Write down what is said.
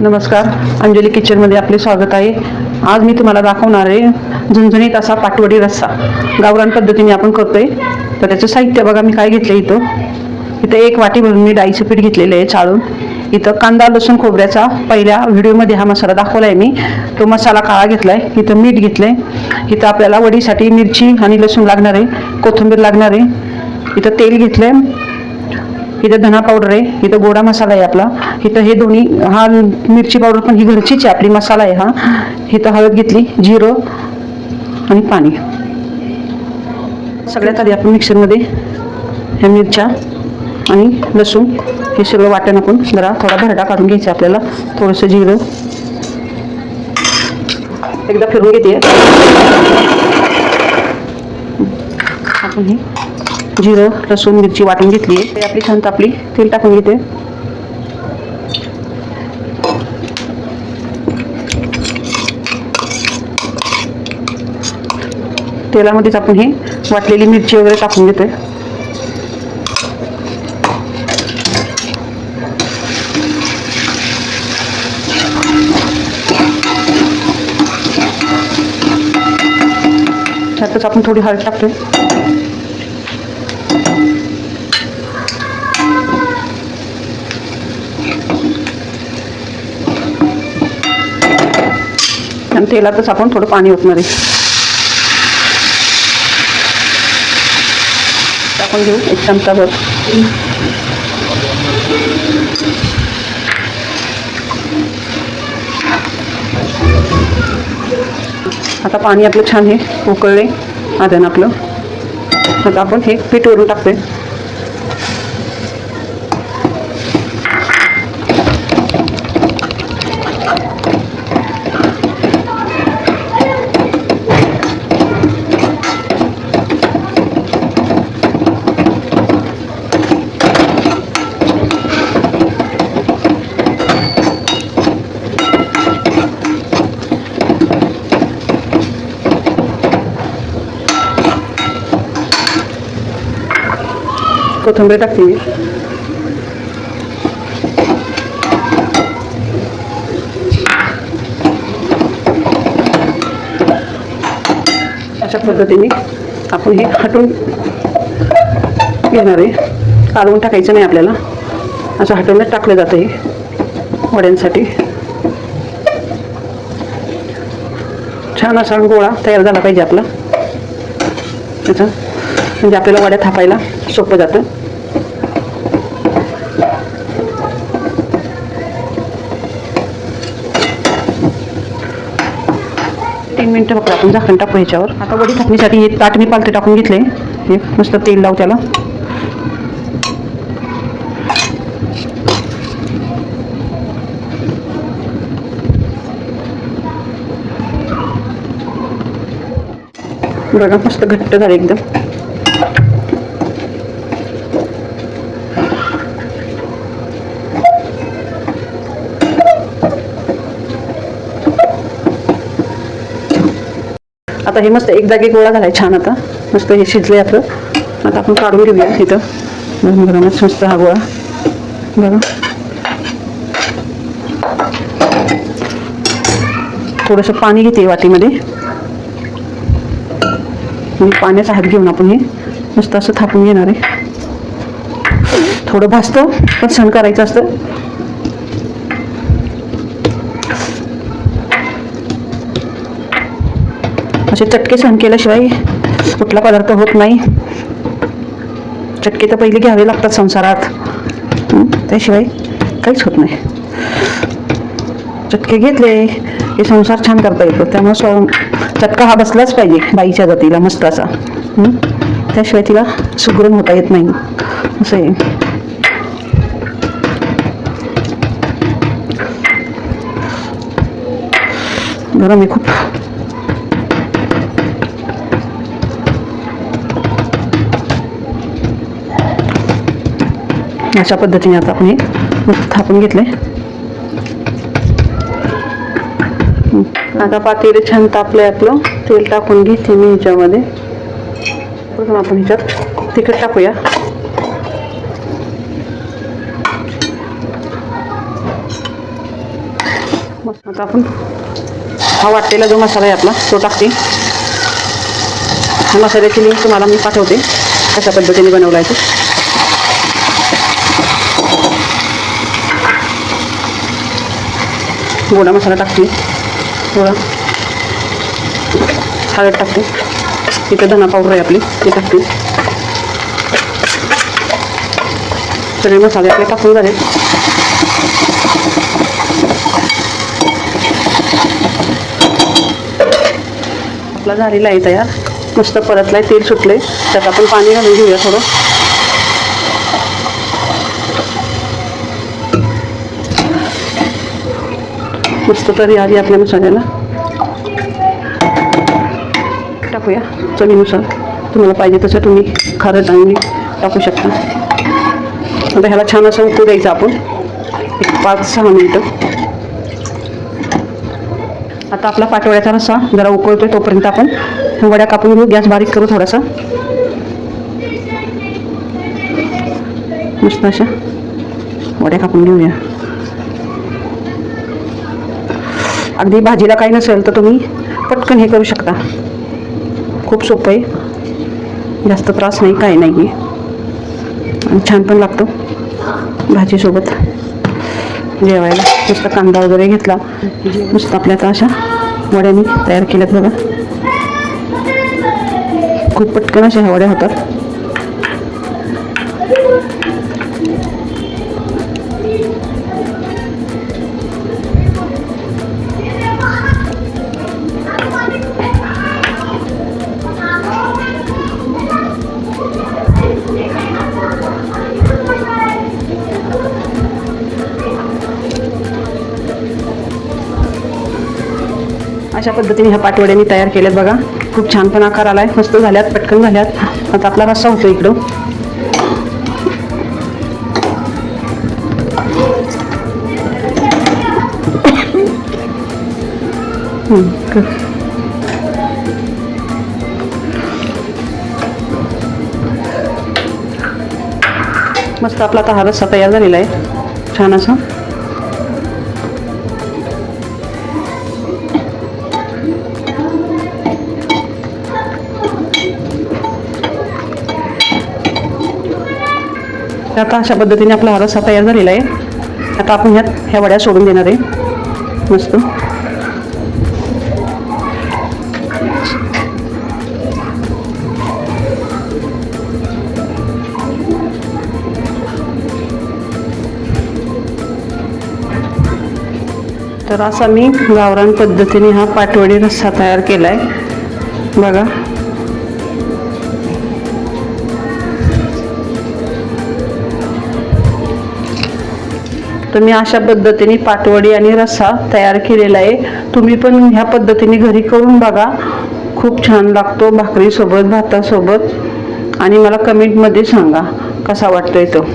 नमस्कार. अंजली किचनमध्ये आपले स्वागत आहे. आज मी तुम्हाला दाखवणार आहे झणझणीत असा पाटवडी रस्सा. गावरान पद्धतीने आपण करतोय. तर त्याचं साहित्य बघा मी काय घेतलं इथं. इथं एक वाटी भरून मी डाळीचं पीठ घेतलेलं आहे चाळून इथं कांदा लसूण खोबऱ्याचा पहिल्या व्हिडिओमध्ये हा मसाला दाखवला आहे मी. तो मसाला काळा घेतला आहे इथं मीठ घेतलं आहे इथं आपल्याला वडीसाठी मिरची आणि लसूण लागणार आहे. कोथिंबीर लागणार आहे. इथं तेल घेतलं आहे इथं धना पावडर आहे इथं गोडा मसाला आहे आपला. इथं हे दोन्ही हा मिरची पावडर पण ही घरचीच आहे आपली मसाला आहे हा. इथं हळद घेतली जिरं आणि पाणी. सगळ्यात आधी आपण मिक्सरमध्ये ह्या मिरच्या आणि लसूण हे सगळं वाटण आपण जरा थोडा भरडा काढून घ्यायचा आपल्याला थोडंसं जिरं. एकदा फिरून घेते. आपण हे जिरं लसूण मिरची वाटून घेतली. आहे ते आपली छान तापली. तेल टाकून घेते. तेलामध्येच आपण हे वाटलेली मिरची वगैरे टाकून घेतोय त्यातच आपण थोडी हळद टाकतोय. तेलातच आपण थोडं पाणी ओतणार आहे. टाकून घेऊ एक चमचाभर. आता पाणी आपलं छान हे उकळले आदन आपलं. आता आपण हे पीठ वरून टाकतोय. कोथिंबीर टाकते मी अशा पद्धतीने आपण हे हटून घेणार आहे काढून टाकायचं नाही आपल्याला असं हटवण्यात टाकलं जातं हे वड्यांसाठी छान असा गोळा तयार झाला पाहिजे आपला त्याचा म्हणजे आपल्याला वड्या थापायला सोपं जातं तीन मिनटं फक्त आपण झाकण टाकू ह्याच्यावर. आता वडी टाकण्यासाठी हे ताट मी पालते टाकून घेतले हे मस्त तेल लावू त्याला. बघा मस्त घट्ट झाले एकदम. आता हे मस्त एक जागी गोळा झालाय छान आता. मस्त हे शिजले आपलं. आता आपण काढून घेऊया इथं. गरम गरमच मस्त हा गोळा. बघा. थोडंसं पाणी घेते वाटीमध्ये. पाण्याचा हात घेऊन आपण हे मस्त असं थापून घेणार आहे. थोडं भाजतं पण सण करायचं असतं. असे चटके सहन केल्याशिवाय कुठला पदार्थ होत नाही. चटके तर पहिले घ्यावे लागतात संसारात. त्याशिवाय काहीच होत नाही. चटके घेतले की संसार छान करता येतो. त्यामुळे स्व चटका हा बसलाच पाहिजे बाईच्या गतीला मस्ताचा. त्याशिवाय तिला सुगरण होता येत नाही. असं आहे गरम आहे खूप अशा पद्धतीने आता आपण हे थापून घेतले आता पातेले छान तापले आपलं. तेल टाकून घेते मी ह्याच्यामध्ये. प्रथम आपण ह्याच्यात तिखट टाकूया. आता आपण हा वाटलेला जो मसाला आहे आपला तो टाकते. मसाल्याची लिंक तुम्हाला मी पाठवते कशा पद्धतीने बनवला आहे हो गोडा मसाला टाकते. थोडा. हळद टाकते. इथं धना पावडर आहे आपली ती टाकते. सगळे मसाले आपले टाकून झाले. आपला झालेला आहे तयार. मस्त परतलाय तेल सुटले त्यात आपण पाणी घालून घेऊया थोडं. मस्त तरी आली आपल्या मसाल्याला टाकूया चवीनुसार. तुम्हाला पाहिजे तसं तुम्ही खारं चांगली टाकू शकता. आता ह्याला छान असं उकळू द्यायचं आपण. एक पाच सहा मिनटं. आता आपला पाटवड्याचा रस्सा जरा उकळतोय तोपर्यंत आपण वड्या कापून घेऊ. गॅस बारीक करू थोडासा. मस्त अशा वड्या कापून घेऊया. अगदी भाजीला काही नसेल तर तुम्ही पटकन हे करू शकता. खूप सोपं आहे. जास्त त्रास नाही काही नाही आहे. छान पण लागतो भाजीसोबत. जेवायला. नुसतं कांदा वगैरे घेतला. नुसतं आपल्या आता अशा वड्यानी तयार केल्यात बघा. खूप पटकन अशा ह्या वड्या होतात. अशा पद्धतीने ह्या पाटवड्या मी तयार केल्यात बघा. खूप छान पण आकार आला आहे मस्त झाल्यात पटकन झाल्यात. आता आपला रस्सा होतो इकडं. मस्त आपला आता हा रस्सा तयार झालेला आहे. छान असा. तर आता अशा पद्धतीने आपला हा रस्सा तयार झालेला आहे. आता आपण ह्यात ह्या वड्या सोडून देणार आहे. मस्त. तर असा मी गावरान पद्धतीने हा पाटवडी रस्सा तयार केला आहे बघा. तर मी अशा पद्धतीने पाटवडी आणि रस्सा तयार केलेला आहे. तुम्ही पण ह्या पद्धतीने घरी करून बघा. खूप छान लागतो भाकरीसोबत भातासोबत. आणि मला कमेंटमध्ये सांगा कसा वाटतोय तो?